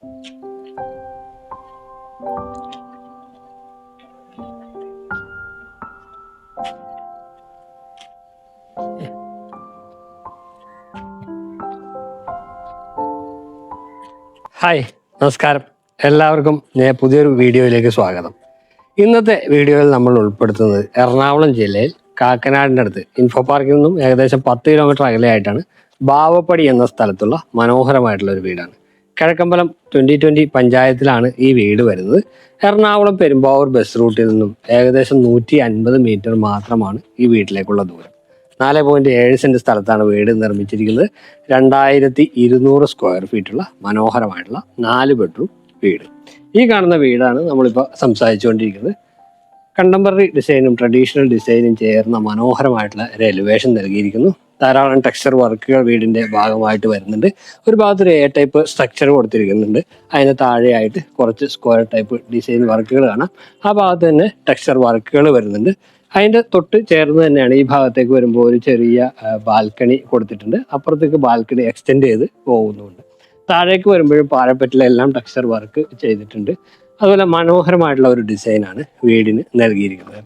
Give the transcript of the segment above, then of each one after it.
Hi നമസ്കാരം. എല്ലാവർക്കും ഞാൻ പുതിയൊരു വീഡിയോയിലേക്ക് സ്വാഗതം. ഇന്നത്തെ വീഡിയോയിൽ നമ്മൾ ഉൾപ്പെടുത്തുന്നത് എറണാകുളം ജില്ലയിൽ കാക്കനാടിന്റെ അടുത്ത് ഇൻഫോ പാർക്കിൽ നിന്നും ഏകദേശം പത്ത് കിലോമീറ്റർ അകലെയായിട്ടാണ് ബാവപ്പടി എന്ന സ്ഥലത്തുള്ള മനോഹരമായിട്ടുള്ള ഒരു വീടാണ്. കിഴക്കമ്പലം ട്വന്റി ട്വന്റി പഞ്ചായത്തിലാണ് ഈ വീട് വരുന്നത്. എറണാകുളം പെരുമ്പാവൂർ ബസ് റൂട്ടിൽ നിന്നും ഏകദേശം നൂറ്റി അൻപത് മീറ്റർ മാത്രമാണ് ഈ വീട്ടിലേക്കുള്ള ദൂരം. നാല് പോയിന്റ് ഏഴ് സെന്റ് സ്ഥലത്താണ് വീട് നിർമ്മിച്ചിരിക്കുന്നത്. രണ്ടായിരത്തി ഇരുന്നൂറ് സ്ക്വയർ ഫീറ്റുള്ള മനോഹരമായിട്ടുള്ള നാല് ബെഡ്റൂം വീട്. ഈ കാണുന്ന വീടാണ് നമ്മളിപ്പോൾ സംസാരിച്ചുകൊണ്ടിരിക്കുന്നത്. കണ്ടംപററി ഡിസൈനും ട്രഡീഷണൽ ഡിസൈനും ചേർന്ന മനോഹരമായിട്ടുള്ള ഒരു എലിവേഷൻ നൽകിയിരിക്കുന്നു. ധാരാളം ടെക്സ്ചർ വർക്കുകൾ വീടിന്റെ ഭാഗമായിട്ട് വരുന്നുണ്ട്. ഒരു ഭാഗത്ത് ഒരു എ ടൈപ്പ് സ്ട്രക്ചർ കൊടുത്തിരിക്കുന്നുണ്ട്. അതിന് താഴെയായിട്ട് കുറച്ച് സ്ക്വയർ ടൈപ്പ് ഡിസൈൻ വർക്കുകൾ കാണാം. ആ ഭാഗത്ത് തന്നെ ടെക്സ്ചർ വർക്കുകൾ വരുന്നുണ്ട്. അതിന്റെ തൊട്ട് ചേർന്ന് തന്നെയാണ് ഈ ഭാഗത്തേക്ക് വരുമ്പോൾ ഒരു ചെറിയ ബാൽക്കണി കൊടുത്തിട്ടുണ്ട്. അപ്പുറത്തേക്ക് ബാൽക്കണി എക്സ്റ്റെൻഡ് ചെയ്ത് പോകുന്നുണ്ട്. താഴേക്ക് വരുമ്പോഴും പാരപ്പറ്റിലെല്ലാം ടെക്സ്ചർ വർക്ക് ചെയ്തിട്ടുണ്ട്. അതുപോലെ മനോഹരമായിട്ടുള്ള ഒരു ഡിസൈനാണ് വീടിന് നൽകിയിരിക്കുന്നത്.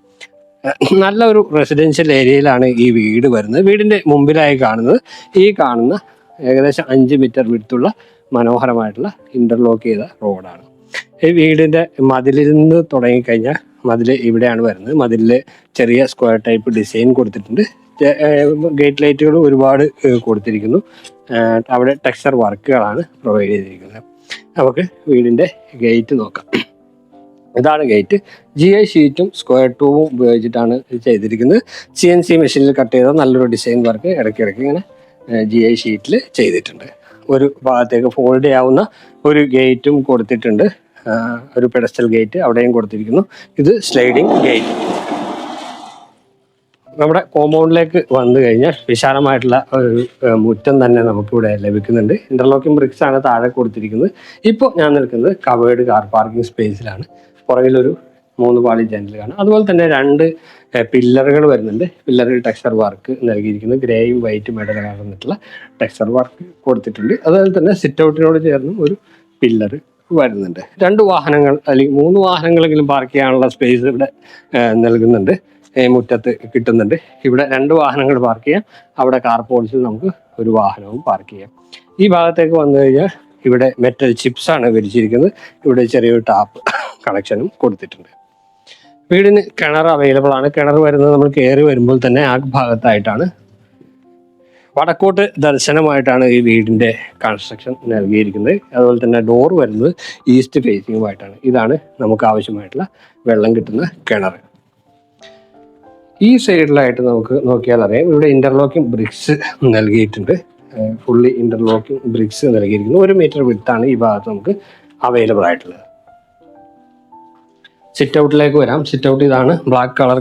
നല്ല ഒരു റെസിഡൻഷ്യൽ ഏരിയയിലാണ് ഈ വീട് വരുന്നത്. വീടിന്റെ മുമ്പിലായി കാണുന്നത് ഈ കാണുന്ന ഏകദേശം അഞ്ച് മീറ്റർ വിടുത്തുള്ള മനോഹരമായിട്ടുള്ള ഇന്റർലോക്ക് ചെയ്ത റോഡാണ്. ഈ വീടിന്റെ മതിലിൽ നിന്ന് തുടങ്ങിക്കഴിഞ്ഞാൽ മതിൽ ഇവിടെയാണ് വരുന്നത്. മതിലിൽ ചെറിയ സ്ക്വയർ ടൈപ്പ് ഡിസൈൻ കൊടുത്തിട്ടുണ്ട്. ഗേറ്റ് ലൈറ്റുകൾ ഒരുപാട് കൊടുത്തിരിക്കുന്നു. അവിടെ ടെക്സ്ചർ വർക്കുകളാണ് പ്രൊവൈഡ് ചെയ്തിരിക്കുന്നത്. നമുക്ക് വീടിന്റെ ഗേറ്റ് നോക്കാം. ഇതാണ് ഗേറ്റ് ജി ഐ ഷീറ്റും സ്ക്വയർ ടൂവും ഉപയോഗിച്ചിട്ടാണ് ചെയ്തിരിക്കുന്നത്. സി എൻ സി മെഷീനിൽ കട്ട് ചെയ്ത നല്ലൊരു ഡിസൈൻ വർക്ക് ഇടയ്ക്കിടയ്ക്ക് ഇങ്ങനെ ജി ഐ ഷീറ്റിൽ ചെയ്തിട്ടുണ്ട്. ഒരു ഭാഗത്തേക്ക് ഫോൾഡ് ചെയ്യാവുന്ന ഒരു ഗേറ്റും കൊടുത്തിട്ടുണ്ട്. ഒരു പെഡസ്റ്റൽ ഗേറ്റ് അവിടെയും കൊടുത്തിരിക്കുന്നു. ഇത് സ്ലൈഡിംഗ് ഗേറ്റ് നമ്മുടെ കോമ്പൗണ്ടിലേക്ക് വന്നു കഴിഞ്ഞാൽ വിശാലമായിട്ടുള്ള ഒരു മുറ്റം തന്നെ നമുക്കിവിടെ ലഭിക്കുന്നുണ്ട്. ഇന്റർലോക്കിംഗ് ബ്രിക്സ് ആണ് താഴെ കൊടുത്തിരിക്കുന്നത്. ഇപ്പോൾ ഞാൻ നിൽക്കുന്നത് കവേർഡ് കാർ പാർക്കിംഗ് സ്പേസിലാണ് പുറകിലൊരു മൂന്ന് പാളി ജനൽ കാണാം. അതുപോലെ തന്നെ രണ്ട് പില്ലറുകൾ വരുന്നുണ്ട്. പില്ലറിൽ ടെക്സ്ചർ വർക്ക് നൽകിയിരിക്കുന്നു. ഗ്രേയും വൈറ്റും ഇടയിൽ കലർന്നിട്ടുള്ള ടെക്സ്ചർ വർക്ക് കൊടുത്തിട്ടുണ്ട്. അതുപോലെ തന്നെ സിറ്റ് ഔട്ടിനോട് ചേർന്നും ഒരു പില്ലർ വരുന്നുണ്ട്. രണ്ട് വാഹനങ്ങൾ അല്ലെങ്കിൽ മൂന്ന് വാഹനങ്ങളെങ്കിലും പാർക്ക് ചെയ്യാനുള്ള സ്പേസ് ഇവിടെ നൽകുന്നുണ്ട്. മുറ്റത്ത് കിട്ടുന്നുണ്ട്. ഇവിടെ രണ്ട് വാഹനങ്ങൾ പാർക്ക് ചെയ്യാം. അവിടെ കാർ പോളിസിൽ നമുക്ക് ഒരു വാഹനവും പാർക്ക് ചെയ്യാം. ഈ ഭാഗത്തേക്ക് വന്നു കഴിഞ്ഞാൽ ഇവിടെ മെറ്റൽ ചിപ്സ് ആണ് വിരിച്ചിരിക്കുന്നത്. ഇവിടെ ചെറിയൊരു ടാപ്പ് കണക്ഷനും കൊടുത്തിട്ടുണ്ട്. വീടിന് കിണർ അവൈലബിൾ ആണ്. കിണർ വരുന്നത് നമ്മൾ കയറി വരുമ്പോൾ തന്നെ ആ ഭാഗത്തായിട്ടാണ്. വടക്കോട്ട് ദർശനമായിട്ടാണ് ഈ വീടിന്റെ കൺസ്ട്രക്ഷൻ നൽകിയിരിക്കുന്നത്. അതുപോലെ തന്നെ ഡോർ വരുന്നത് ഈസ്റ്റ് ഫേസിങ്ങുമായിട്ടാണ് ഇതാണ് നമുക്ക് ആവശ്യമായിട്ടുള്ള വെള്ളം കിട്ടുന്ന കിണർ. ഈ സൈഡിലായിട്ട് നമുക്ക് നോക്കിയാൽ അറിയാം. ഇവിടെ ഇന്റർലോക്കിംഗ് ബ്രിക്സ് നൽകിയിട്ടുണ്ട്. ഫുള്ളി ഇന്റർലോക്കിംഗ് ബ്രിക്സ് നൽകിയിരിക്കുന്നു. ഒരു മീറ്റർ വിട്ടാണ് ഈ ഭാഗത്ത് നമുക്ക് അവൈലബിൾ ആയിട്ടുള്ളത്. സിറ്റ് ഔട്ടിലേക്ക് വരാം. സിറ്റ് ഔട്ട് ഇതാണ് ബ്ലാക്ക് കളർ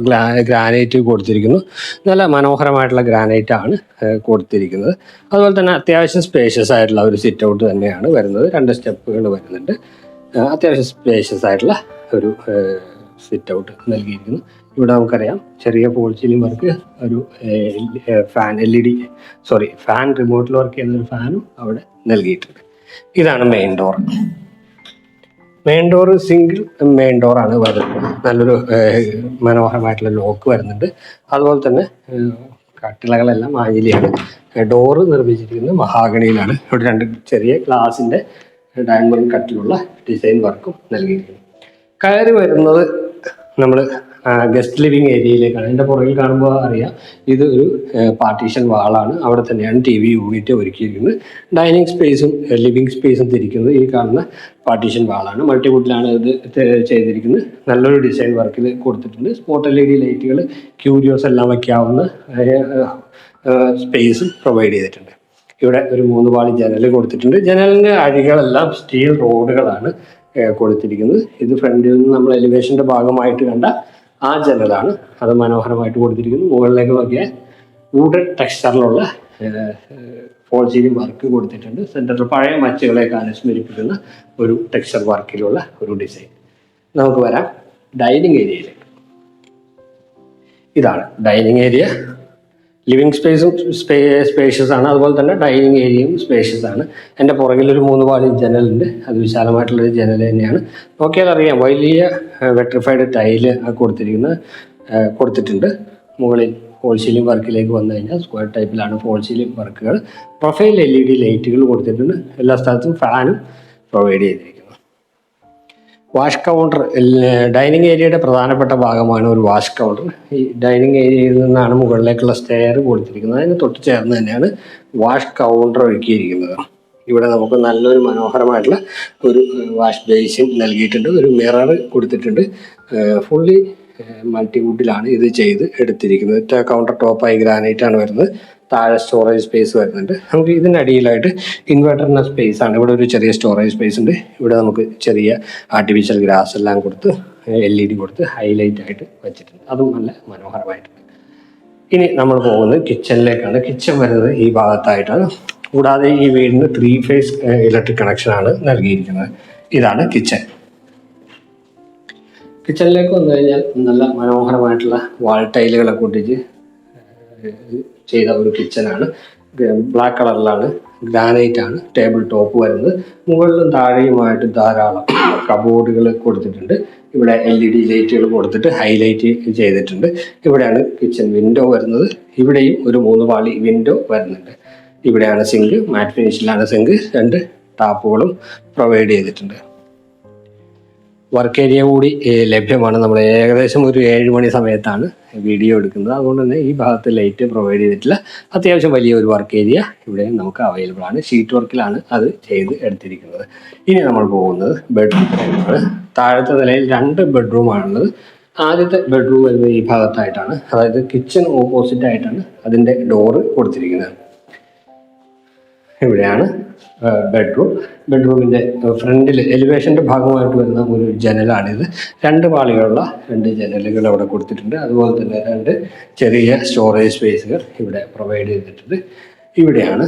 ഗ്രാനൈറ്റ് കൊടുത്തിരിക്കുന്നു. നല്ല മനോഹരമായിട്ടുള്ള ഗ്രാനൈറ്റ് ആണ് കൊടുത്തിരിക്കുന്നത്. അതുപോലെ തന്നെ അത്യാവശ്യം സ്പേഷ്യസ് ആയിട്ടുള്ള ഒരു സിറ്റ് ഔട്ട് തന്നെയാണ് വരുന്നത്. രണ്ട് സ്റ്റെപ്പുകൾ വരുന്നുണ്ട്. അത്യാവശ്യം സ്പേഷ്യസ് ആയിട്ടുള്ള ഒരു സിറ്റ് ഔട്ട് നൽകിയിരിക്കുന്നു. ഇവിടെ നമുക്കറിയാം. ചെറിയ പോൾ സീലിംഗ് വർക്ക് ഒരു fan L E D sorry fan റിമോട്ടിൽ work ചെയ്യുന്ന ഒരു ഫാനും അവിടെ നൽകിയിട്ടുണ്ട്. ഇതാണ് main door main door single main door ആണ് വരുന്നത് നല്ലൊരു മനോഹരമായിട്ടുള്ള ലോക്ക് വരുന്നുണ്ട്. അതുപോലെ തന്നെ കട്ടിളകളെല്ലാം ആഞ്ഞിലിയാണ് ഡോറ് നിർമ്മിച്ചിരിക്കുന്നത് മഹാഗണിയിലാണ്. ഇവിടെ രണ്ട് ചെറിയ ഗ്ലാസിന്റെ ഡയമണ്ട് കട്ടിലുള്ള ഡിസൈൻ വർക്കും നൽകിയിരിക്കുന്നു കയറി വരുന്നത് നമ്മൾ ഗസ്റ്റ് ലിവിങ് ഏരിയയിലേക്കാണ് എന്റെ പുറകിൽ കാണുമ്പോൾ അറിയാം ഇത് ഒരു പാർട്ടീഷൻ വാളാണ് അവിടെ തന്നെയാണ് ടി വി യൂണിറ്റ് ഒരുക്കിയിരിക്കുന്നത്. ഡൈനിങ് സ്പേസും ലിവിങ് സ്പേസും തിരിക്കുന്നത് ഈ കാണുന്ന പാർട്ടീഷൻ വാളാണ് മൾട്ടിവുഡിലാണ് ഇത് ചെയ്തിരിക്കുന്നത്. നല്ലൊരു ഡിസൈൻ വർക്കിൽ കൊടുത്തിട്ടുണ്ട്. സ്പോട്ട് എൽ ഇ ഡി ലൈറ്റുകൾ ക്യൂരിയോസ് എല്ലാം വയ്ക്കാവുന്ന സ്പേസും പ്രൊവൈഡ് ചെയ്തിട്ടുണ്ട്. ഇവിടെ ഒരു മൂന്ന് പാളി ജനൽ കൊടുത്തിട്ടുണ്ട്. ജനലിന്റെ അഴികളെല്ലാം സ്റ്റീൽ റോഡുകളാണ് കൊടുത്തിരിക്കുന്നത്. ഇത് ഫ്രണ്ടിൽ നിന്ന് നമ്മൾ എലിവേഷന്റെ ഭാഗമായിട്ട് കണ്ട ആ ജനലാണ് അത് മനോഹരമായിട്ട് കൊടുത്തിരിക്കുന്നു. മുകളിലേക്ക് നോക്കിയാൽ വുഡൻ ടെക്സ്ചറിലുള്ള ഫോൾ സീലിംഗ് വർക്ക് കൊടുത്തിട്ടുണ്ട്. സെന്ററിൽ പഴയ മച്ചുകളെയൊക്കെ അനുസ്മരിപ്പിക്കുന്ന ഒരു ടെക്സ്ചർ വർക്കിലുള്ള ഒരു ഡിസൈൻ നമുക്ക് വരാം ഡൈനിങ് ഏരിയയിലേക്ക് ഇതാണ് ഡൈനിങ് ഏരിയ ലിവിങ് സ്പേസും സ്പേഷ്യസ് ആണ്. അതുപോലെ തന്നെ ഡൈനിങ് ഏരിയയും സ്പേഷ്യസ് ആണ്. എന്റെ പുറകിലൊരു മൂന്ന് പാളി ജനലുണ്ട് അത് വിശാലമായിട്ടുള്ളൊരു ജനൽ തന്നെയാണ്. നോക്കിയാൽ അറിയാം വലിയ വെട്രിഫൈഡ് ടൈൽ കൊടുത്തിരിക്കുന്ന കൊടുത്തിട്ടുണ്ട്. മുകളിൽ ഫോൾ സീലിംഗ് വർക്കിലേക്ക് വന്നു കഴിഞ്ഞാൽ സ്ക്വയർ ടൈപ്പിലാണ് ഫോൾ സീലിംഗ് വർക്കുകൾ പ്രൊഫൈൽ എൽ ഇ ഡി ലൈറ്റുകൾ കൊടുത്തിട്ടുണ്ട്. എല്ലാ സ്ഥലത്തും ഫാനും പ്രൊവൈഡ് ചെയ്തിരിക്കുന്നു. വാഷ് കൗണ്ടർ ഡൈനിങ് ഏരിയയുടെ പ്രധാനപ്പെട്ട ഭാഗമാണ് ഒരു വാഷ് കൗണ്ടർ. ഈ ഡൈനിങ് ഏരിയയിൽ നിന്നാണ് മുകളിലേക്കുള്ള സ്റ്റെയർ കൊടുത്തിരിക്കുന്നത്. അതിന് തൊട്ട് ചേർന്ന് തന്നെയാണ് വാഷ് കൗണ്ടർ ഒരുക്കിയിരിക്കുന്നത്. ഇവിടെ നമുക്ക് നല്ലൊരു മനോഹരമായിട്ടുള്ള ഒരു വാഷ് ബേസിൻ നൽകിയിട്ടുണ്ട്. ഒരു മിറർ കൊടുത്തിട്ടുണ്ട്. ഫുള്ളി മൾട്ടിവുഡിലാണ് ഇത് ചെയ്ത് എടുത്തിരിക്കുന്നത്. കൗണ്ടർ ടോപ്പായി ഗ്രാനൈറ്റ് ആണ് വരുന്നത്. താഴെ സ്റ്റോറേജ് സ്പേസ് വരുന്നുണ്ട്. നമുക്ക് ഇതിനടിയിലായിട്ട് ഇൻവെർട്ടറിന്റെ സ്പേസ് ആണ്. ഇവിടെ ഒരു ചെറിയ സ്റ്റോറേജ് സ്പേസ് ഉണ്ട്. ഇവിടെ നമുക്ക് ചെറിയ ആർട്ടിഫിഷ്യൽ ഗ്രാസ് എല്ലാം കൊടുത്ത് എൽ ഇ ഡി കൊടുത്ത് ഹൈലൈറ്റ് ആയിട്ട് വെച്ചിട്ടുണ്ട്. അതും നല്ല മനോഹരമായിട്ടുണ്ട്. ഇനി നമ്മൾ പോകുന്നത് കിച്ചണിലേക്കാണ് കിച്ചൺ വരുന്നത് ഈ ഭാഗത്തായിട്ടാണ്. കൂടാതെ ഈ വീടിന് ത്രീ ഫേസ് ഇലക്ട്രിക് കണക്ഷനാണ് നൽകിയിരിക്കുന്നത്. ഇതാണ് കിച്ചൺ കിച്ചണിലേക്ക് വന്നു കഴിഞ്ഞാൽ നല്ല മനോഹരമായിട്ടുള്ള വാൾ ടൈലുകളൊക്കെ ഒട്ടിച്ച് ചെയ്ത ഒരു കിച്ചനാണ്. ബ്ലാക്ക് കളറിലാണ് ഗ്രാനൈറ്റ് ആണ് ടേബിൾ ടോപ്പ് വരുന്നത്. മുകളിലും താഴെയുമായിട്ട് ധാരാളം കബോർഡുകൾ കൊടുത്തിട്ടുണ്ട്. ഇവിടെ എൽ ഇ ഡി ലൈറ്റുകൾ കൊടുത്തിട്ട് ഹൈലൈറ്റ് ചെയ്തിട്ടുണ്ട്. ഇവിടെയാണ് കിച്ചൺ വിൻഡോ വരുന്നത്. ഇവിടെയും ഒരു മൂന്ന് പാളി വിൻഡോ വരുന്നുണ്ട്. ഇവിടെയാണ് സിങ്ക് മാറ്റ് ഫിനിഷിലാണ് സിങ്ക് രണ്ട് ടാപ്പുകളും പ്രൊവൈഡ് ചെയ്തിട്ടുണ്ട്. വർക്ക് ഏരിയ കൂടി ലഭ്യമാണ്. നമ്മൾ ഏകദേശം ഒരു ഏഴ് മണി സമയത്താണ് വീഡിയോ എടുക്കുന്നത്. അതുകൊണ്ട് തന്നെ ഈ ഭാഗത്ത് ലൈറ്റ് പ്രൊവൈഡ് ചെയ്തിട്ടില്ല അത്യാവശ്യം വലിയ ഒരു വർക്ക് ഏരിയ ഇവിടെ നമുക്ക് അവൈലബിൾ ആണ്. ഷീറ്റ് വർക്കിലാണ് അത് ചെയ്ത് എടുത്തിരിക്കുന്നത്. ഇനി നമ്മൾ പോകുന്നത് ബെഡ്റൂം താഴത്തെ നിലയിൽ രണ്ട് ബെഡ്റൂമാണുള്ളത് ആദ്യത്തെ ബെഡ്റൂം വരുന്നത് ഈ ഭാഗത്തായിട്ടാണ്. അതായത് കിച്ചൺ ഓപ്പോസിറ്റ് ആയിട്ടാണ് അതിന്റെ ഡോറ് കൊടുത്തിരിക്കുന്നത്. ഇവിടെയാണ് ബെഡ്റൂം ബെഡ്റൂമിന്റെ ഫ്രണ്ടിൽ എലിവേഷന്റെ ഭാഗമായിട്ട് വരുന്ന ഒരു ജനലാണിത്. രണ്ട് പാളികളുള്ള രണ്ട് ജനലുകൾ അവിടെ കൊടുത്തിട്ടുണ്ട്. അതുപോലെ തന്നെ രണ്ട് ചെറിയ സ്റ്റോറേജ് സ്പേസുകൾ ഇവിടെ പ്രൊവൈഡ് ചെയ്തിട്ടുണ്ട്. ഇവിടെയാണ്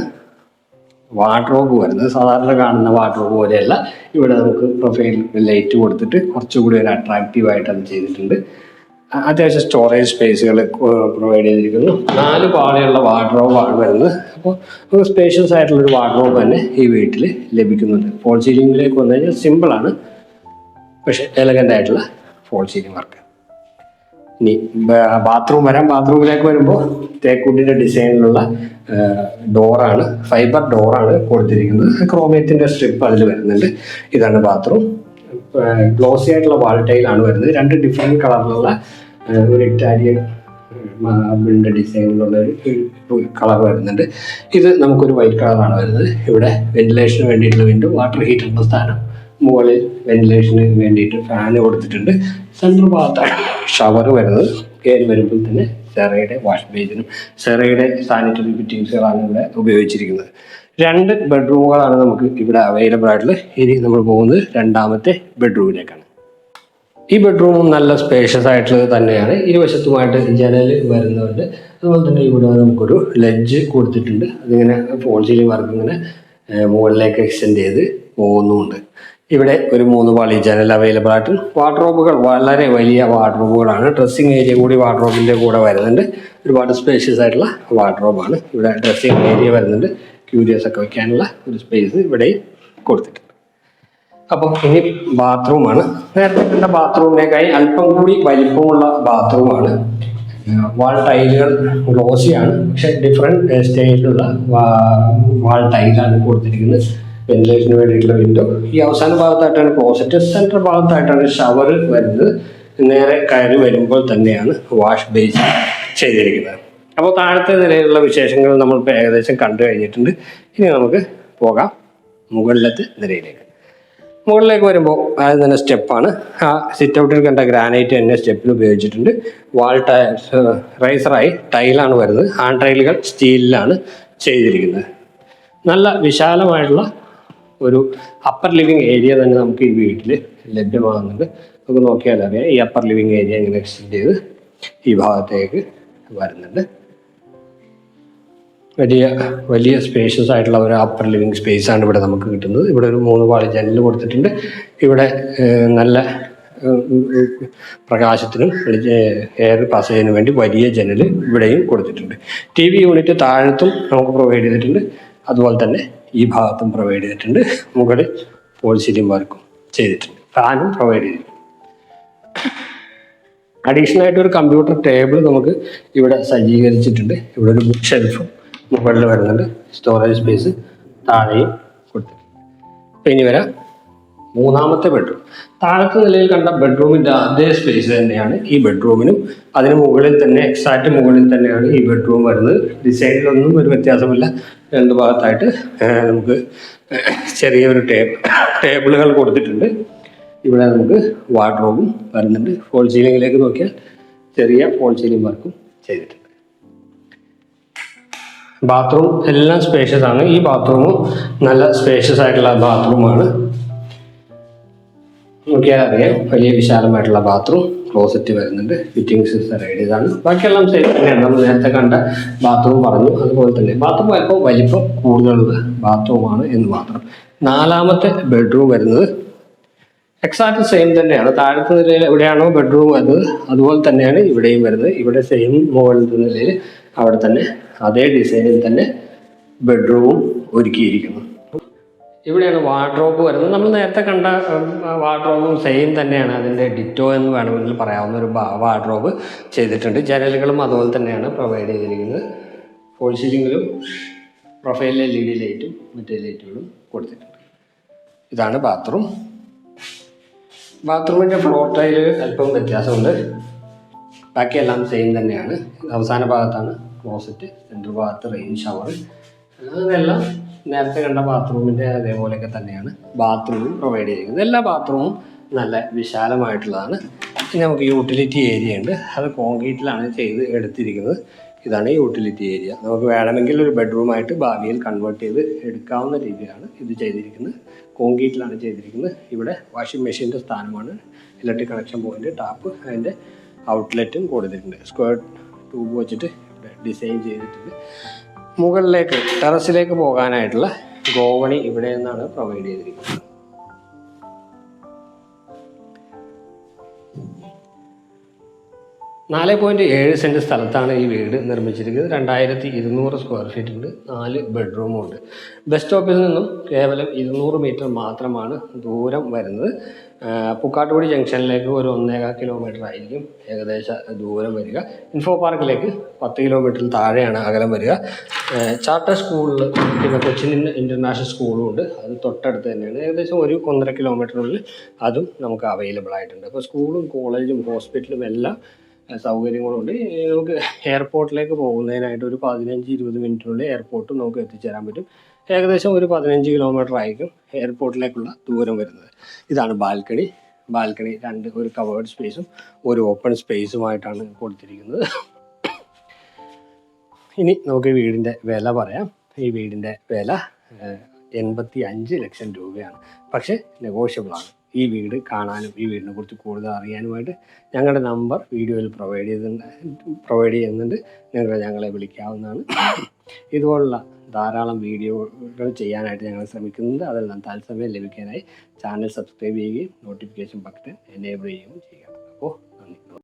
വാർഡ്രോബ് വരുന്നത്. സാധാരണ കാണുന്ന വാർഡ്രോബ് പോലെയല്ല. ഇവിടെ നമുക്ക് പ്രൊഫൈൽ ലൈറ്റ് കൊടുത്തിട്ട് കുറച്ചുകൂടി ഒരു അട്രാക്റ്റീവ് ആയിട്ട് അത് ചെയ്തിട്ടുണ്ട്. അത്യാവശ്യം സ്റ്റോറേജ് സ്പേസുകൾ പ്രൊവൈഡ് ചെയ്തിരിക്കുന്നു. നാല് പാളിയുള്ള വാർഡ്രോബാണ് വരുന്നത്. അപ്പോൾ സ്പേഷ്യസ് ആയിട്ടുള്ളൊരു വാർഡ്രോബ് തന്നെ ഈ വീട്ടിൽ ലഭിക്കുന്നുണ്ട്. ഫോൾ സീലിംഗിലേക്ക് വന്നു കഴിഞ്ഞാൽ സിമ്പിളാണ് പക്ഷേ എലഗന്റ് ആയിട്ടുള്ള ഫോൾ സീലിംഗ് വർക്ക് ഇനി ബാത്റൂം വരാം. ബാത്റൂമിലേക്ക് വരുമ്പോൾ തേക്കൂട്ടിന്റെ ഡിസൈനിലുള്ള ഡോറാണ് ഫൈബർ ഡോറാണ് കൊടുത്തിരിക്കുന്നത്. ക്രോമിയത്തിന്റെ സ്ട്രിപ്പ് അതിൽ വരുന്നുണ്ട്. ഇതാണ് ബാത്റൂം ഗ്ലോസി ആയിട്ടുള്ള വാൾ ടൈലാണ് വരുന്നത്. രണ്ട് ഡിഫറെന്റ് കളറിലുള്ള ഒരു ഇറ്റാലിയൻ മാർബിളിന്റെ ഡിസൈനിലുള്ള ഒരു കളർ വരുന്നുണ്ട്. ഇത് നമുക്കൊരു വൈറ്റ് കളറാണ് വരുന്നത്. ഇവിടെ വെന്റിലേഷന് വേണ്ടിയിട്ടുള്ള വിൻഡോ വാട്ടർ ഹീറ്ററിന്റെ സ്ഥാനം. മുകളിൽ വെന്റിലേഷന് വേണ്ടിയിട്ട് ഫാന് കൊടുത്തിട്ടുണ്ട്. സെൻട്രൽ ഭാഗത്താണ് ഷവർ വരുന്നത്. കയറി വരുമ്പോൾ തന്നെ സെറയുടെ വാഷ് ബേസിനും സെറയുടെ സാനിറ്ററി ഫിറ്റിങ്സുകളാണ് ഇവിടെ ഉപയോഗിച്ചിരിക്കുന്നത്. രണ്ട് ബെഡ്റൂമുകളാണ് നമുക്ക് ഇവിടെ അവൈലബിൾ ആയിട്ടുള്ളത്. ഇനി നമ്മൾ പോകുന്നത് രണ്ടാമത്തെ ബെഡ്റൂമിലേക്കാണ് ഈ ബെഡ്റൂമും നല്ല സ്പേഷ്യസ് ആയിട്ടുള്ളത് തന്നെയാണ്. ഇരുവശത്തുമായിട്ട് ജനൽ വരുന്നുണ്ട്. അതുപോലെ തന്നെ ഇവിടെ നമുക്കൊരു ലെഡ്ജ് കൊടുത്തിട്ടുണ്ട്. അതിങ്ങനെ ഫോൾ സീലിംഗ് വർക്ക് ഇങ്ങനെ മുകളിലേക്ക് എക്സ്റ്റെൻഡ് ചെയ്ത് പോകുന്നുമുണ്ട് ഇവിടെ ഒരു മൂന്ന് പാളി ജനൽ അവൈലബിൾ ആയിട്ട്. വാർഡ്രോബുകൾ വളരെ വലിയ വാർഡ്രോബുകളാണ് ഡ്രസ്സിങ് ഏരിയ കൂടി വാർഡ്രോബിന്റെ കൂടെ വരുന്നുണ്ട്. ഒരുപാട് സ്പേഷ്യസ് ആയിട്ടുള്ള വാർഡ്രോബാണ് ഇവിടെ ഡ്രസ്സിങ് ഏരിയ വരുന്നുണ്ട്. ക്യൂരിയസ് ഒക്കെ വയ്ക്കാനുള്ള ഒരു സ്പേസ് ഇവിടെയും കൊടുത്തിട്ടുണ്ട്. അപ്പം ഇനി ബാത്റൂമാണ്. നേരത്തെ കണ്ട ബാത്റൂമിനേക്കായി അല്പം കൂടി വലിപ്പമുള്ള ബാത്റൂമാണ്. വാൾ ടൈലുകൾ ഗ്ലോസിയാണ്. പക്ഷെ ഡിഫറെന്റ് സ്റ്റൈലിലുള്ള വാൾ ടൈലാണ് കൊടുത്തിരിക്കുന്നത്. വെന്റിലേഷന് വേണ്ടിയിട്ടുള്ള വിൻഡോ ഈ അവസാന ഭാഗത്തായിട്ടാണ് ക്ലോസറ്റ് സെൻട്രൽ ഭാഗത്തായിട്ടാണ് ഷവർ വരുന്നത്. നേരെ കയറി വരുമ്പോൾ തന്നെയാണ് വാഷ് ബേസ് ചെയ്തിരിക്കുന്നത്. അപ്പോൾ താഴത്തെ നിലയിലുള്ള വിശേഷങ്ങൾ നമ്മൾ ഇപ്പോൾ ഏകദേശം കണ്ടു കഴിഞ്ഞിട്ടുണ്ട്. ഇനി നമുക്ക് പോകാം. മുകളിലത്തെ നിലയിലേക്ക്. മുകളിലേക്ക് വരുമ്പോൾ അത് തന്നെ സ്റ്റെപ്പാണ് ആ സിറ്റ് ഔട്ടിൽ കണ്ട ഗ്രാനൈറ്റ് തന്നെ സ്റ്റെപ്പിൽ ഉപയോഗിച്ചിട്ടുണ്ട്. വാൾ ടൈ റൈസറായി ടൈലാണ് വരുന്നത്. ആൺ ടൈലുകൾ സ്റ്റീലിലാണ് ചെയ്തിരിക്കുന്നത്. നല്ല വിശാലമായിട്ടുള്ള ഒരു അപ്പർ ലിവിങ് ഏരിയ തന്നെ നമുക്ക് ഈ വീട്ടിൽ ലഭ്യമാകുന്നുണ്ട്. നമുക്ക് നോക്കിയാൽ അറിയാം ഈ അപ്പർ ലിവിങ് ഏരിയ ഇങ്ങനെ എക്സ്റ്റെൻഡ് ചെയ്ത് ഈ ഭാഗത്തേക്ക് വരുന്നുണ്ട്. വലിയ വലിയ സ്പേഷ്യസ് ആയിട്ടുള്ള ഒരു അപ്പർ ലിവിങ് സ്പേസ് ആണ് ഇവിടെ നമുക്ക് കിട്ടുന്നത്. ഇവിടെ ഒരു മൂന്ന് പാളി ജനൽ കൊടുത്തിട്ടുണ്ട്. ഇവിടെ നല്ല പ്രകാശത്തിനും എയർ പാസ് ചെയ്യുന്നതിന് വേണ്ടി വലിയ ജനൽ ഇവിടെയും കൊടുത്തിട്ടുണ്ട്. ടി വി യൂണിറ്റ് താഴത്തും നമുക്ക് പ്രൊവൈഡ് ചെയ്തിട്ടുണ്ട്. അതുപോലെ തന്നെ ഈ ഭാഗത്തും പ്രൊവൈഡ് ചെയ്തിട്ടുണ്ട്. മുകളിൽ പോളിസിറ്റിയും വർക്കും ചെയ്തിട്ടുണ്ട്. ഫാനും പ്രൊവൈഡ് ചെയ്തിട്ടുണ്ട്. അഡീഷണൽ ആയിട്ട് ഒരു കമ്പ്യൂട്ടർ ടേബിൾ നമുക്ക് ഇവിടെ സജ്ജീകരിച്ചിട്ടുണ്ട്. ഇവിടെ ഒരു ബുക്ക് ഷെൽഫും മുകളിൽ വരുന്നുണ്ട്. സ്റ്റോറേജ് സ്പേസ് താഴെയും കൊടുത്തിട്ടുണ്ട് ഇനി വരാം. മൂന്നാമത്തെ ബെഡ്റൂം താഴത്തെ നിലയിൽ കണ്ട ബെഡ്റൂമിന്റെ അതേ സ്പേസ് തന്നെയാണ് ഈ ബെഡ്റൂമിനും അതിന് മുകളിൽ തന്നെ എക്സാക്റ്റ് മുകളിൽ തന്നെയാണ് ഈ ബെഡ്റൂം വരുന്നത്. ഡിസൈനിലൊന്നും ഒരു വ്യത്യാസമില്ല. രണ്ട് ഭാഗത്തായിട്ട് നമുക്ക് ചെറിയൊരു ടേബിൾ ടേബിളുകൾ കൊടുത്തിട്ടുണ്ട്. ഇവിടെ നമുക്ക് വാർഡ്രോബും വരുന്നുണ്ട്. ഫോൾ സീലിങ്ങിലേക്ക് നോക്കിയാൽ ചെറിയ ഫോൾ സീലിംഗ് വർക്കും ചെയ്തിട്ടുണ്ട്. ബാത്റൂം എല്ലാം സ്പേഷ്യസ് ആണ്. ഈ ബാത്റൂമും നല്ല സ്പേഷ്യസ് ആയിട്ടുള്ള ബാത്റൂമാണ്. നോക്കിയാൽ അറിയാം വലിയ വിശാലമായിട്ടുള്ള ബാത്റൂം. ക്ലോസറ്റ് വരുന്നുണ്ട്. ഫിറ്റിംഗ്സ് റൈഡ് ഇതാണ്. ബാക്കിയെല്ലാം സെയിം തന്നെയാണ്. നമ്മൾ നേരത്തെ കണ്ട ബാത്റൂം പറഞ്ഞു. അതുപോലെ തന്നെ ബാത്റൂം അല്പം വലിപ്പം കൂടുതലുള്ള ബാത്റൂമാണ് എന്ന് മാത്രം. നാലാമത്തെ ബെഡ്റൂം വരുന്നത് എക്സാക്ട് സെയിം തന്നെയാണ്. താഴത്തെ നിലയിൽ എവിടെയാണോ ബെഡ്റൂം അത്? അതുപോലെ തന്നെയാണ് ഇവിടെയും വരുന്നത്. ഇവിടെ സെയിം മുകളിലത്തെ നിലയിൽ അവിടെ തന്നെ അതേ ഡിസൈനിൽ തന്നെ ബെഡ്റൂമും ഒരുക്കിയിരിക്കുന്നു. ഇവിടെയാണ് വാർഡ്രോബ് വരുന്നത്. നമ്മൾ നേരത്തെ കണ്ട വാർഡ്രോബും സെയിം തന്നെയാണ്. അതിന്റെ ഡിറ്റോ എന്ന് വേണമെങ്കിൽ പറയാവുന്ന ഒരു വാർഡ്രോബ് ചെയ്തിട്ടുണ്ട്. ജനലുകളും അതുപോലെ തന്നെയാണ് പ്രൊവൈഡ് ചെയ്തിരിക്കുന്നത്. ഫോൾ സീലിങ്ങിലും പ്രൊഫൈലിലെ എൽ ഇ ഡി ലൈറ്റും മറ്റേ ലൈറ്റുകളും കൊടുത്തിട്ടുണ്ട്. ഇതാണ് ബാത്റൂം ബാത്റൂമിന്റെ ഫ്ലോർ ടൈൽ അല്പം വ്യത്യാസമുണ്ട്. ബാക്കിയെല്ലാം സെയിം തന്നെയാണ്. അവസാന ഭാഗത്താണ് ക്ലോസറ്റ് സെന്റർ ഭാഗത്ത് റെയിൻ ഷവർ അതെല്ലാം നേരത്തെ കണ്ട ബാത്റൂമിന്റെ അതേപോലെയൊക്കെ തന്നെയാണ്. ബാത്റൂമും പ്രൊവൈഡ് ചെയ്തിരിക്കുന്നത്. എല്ലാ ബാത്റൂമും നല്ല വിശാലമായിട്ടുള്ളതാണ്. പിന്നെ നമുക്ക് യൂട്ടിലിറ്റി ഏരിയ ഉണ്ട്. അത് കോൺക്രീറ്റിലാണ് ചെയ്ത് എടുത്തിരിക്കുന്നത്. ഇതാണ് യൂട്ടിലിറ്റി ഏരിയ നമുക്ക് വേണമെങ്കിൽ ഒരു ബെഡ്റൂമായിട്ട് ഭാവിയിൽ കൺവേർട്ട് ചെയ്ത് എടുക്കാവുന്ന രീതിയിലാണ് ഇത് ചെയ്തിരിക്കുന്നത്. കോൺക്രീറ്റിലാണ് ചെയ്തിരിക്കുന്നത്. ഇവിടെ വാഷിംഗ് മെഷീന്റെ സ്ഥാനമാണ്. ഇലക്ട്രിക് കണക്ഷൻ പോയിന്റ് ടാപ്പ് അതിന്റെ ഔട്ട്ലെറ്റും കൊടുത്തിട്ടുണ്ട്. സ്ക്വയർ ട്യൂബ് വെച്ചിട്ട് ഇവിടെ ഡിസൈൻ ചെയ്തിട്ടുണ്ട്. മുകളിലേക്ക് ടെറസിലേക്ക് പോകാനായിട്ടുള്ള ഗോവണി ഇവിടെ നിന്നാണ് പ്രൊവൈഡ് ചെയ്തിരിക്കുന്നത്. നാല് പോയിന്റ് ഏഴ് സെന്റ് സ്ഥലത്താണ് ഈ വീട് നിർമ്മിച്ചിരിക്കുന്നത്. രണ്ടായിരത്തി ഇരുന്നൂറ് സ്ക്വയർ ഫീറ്റ് ഉണ്ട്. നാല് ബെഡ്റൂമും ഉണ്ട്. ബസ് സ്റ്റോപ്പിൽ നിന്നും കേവലം ഇരുന്നൂറ് മീറ്റർ മാത്രമാണ് ദൂരം വരുന്നത്. പുക്കാട്ടുപടി ജംഗ്ഷനിലേക്ക് ഒരു ഒന്നേകാൽ കിലോമീറ്റർ ആയിരിക്കും ഏകദേശം ദൂരം വരിക. ഇൻഫോ പാർക്കിലേക്ക് പത്ത് കിലോമീറ്ററിൽ താഴെയാണ് അകലം വരിക. ചാർട്ടർ സ്കൂളിൽ പിന്നെ കൊച്ചിൻ ഇന്റർനാഷണൽ സ്കൂളും ഉണ്ട്. അത് തൊട്ടടുത്ത് തന്നെയാണ്. ഏകദേശം ഒരു ഒന്നര കിലോമീറ്ററിനുള്ളിൽ അതും നമുക്ക് അവൈലബിൾ ആയിട്ടുണ്ട്. അപ്പോൾ സ്കൂളും കോളേജും ഹോസ്പിറ്റലും എല്ലാം സൗകര്യങ്ങളുണ്ട് നമുക്ക് എയർപോർട്ടിലേക്ക് പോകുന്നതിനായിട്ട് ഒരു പതിനഞ്ച് ഇരുപത് മിനിറ്റിനുള്ളിൽ എയർപോർട്ടും നമുക്ക് എത്തിച്ചേരാൻ പറ്റും. ഏകദേശം ഒരു പതിനഞ്ച് കിലോമീറ്റർ ആയിരിക്കും എയർപോർട്ടിലേക്കുള്ള ദൂരം വരുന്നത്. ഇതാണ് ബാൽക്കണി. ബാൽക്കണി രണ്ട് ഒരു കവേർഡ് സ്പേസും ഒരു ഓപ്പൺ സ്പേസുമായിട്ടാണ് കൊടുത്തിരിക്കുന്നത്. ഇനി നമുക്ക് വീടിന്റെ വില പറയാം. ഈ വീടിന്റെ വില എൺപത്തി അഞ്ച് ലക്ഷം രൂപയാണ്. പക്ഷേ നെഗോഷ്യബിൾ ആണ്. ഈ വീട് കാണാനും ഈ വീടിനെ കുറിച്ച് കൂടുതൽ അറിയാനുമായിട്ട് ഞങ്ങളുടെ നമ്പർ വീഡിയോയിൽ പ്രൊവൈഡ് ചെയ്തിട്ടുണ്ട് പ്രൊവൈഡ് ചെയ്യുന്നുണ്ട്. നിങ്ങൾ ഞങ്ങളെ വിളിക്കാവുന്നതാണ്. ഇതുപോലുള്ള ധാരാളം വീഡിയോകൾ ചെയ്യാനായിട്ട് ഞങ്ങൾ ശ്രമിക്കുന്നുണ്ട്. അതെല്ലാം തത്സമയം ലഭിക്കാനായി ചാനൽ സബ്സ്ക്രൈബ് ചെയ്യുകയും നോട്ടിഫിക്കേഷൻ ബട്ടൺ എനേബിൾ ചെയ്യുകയും ചെയ്യുക അപ്പോൾ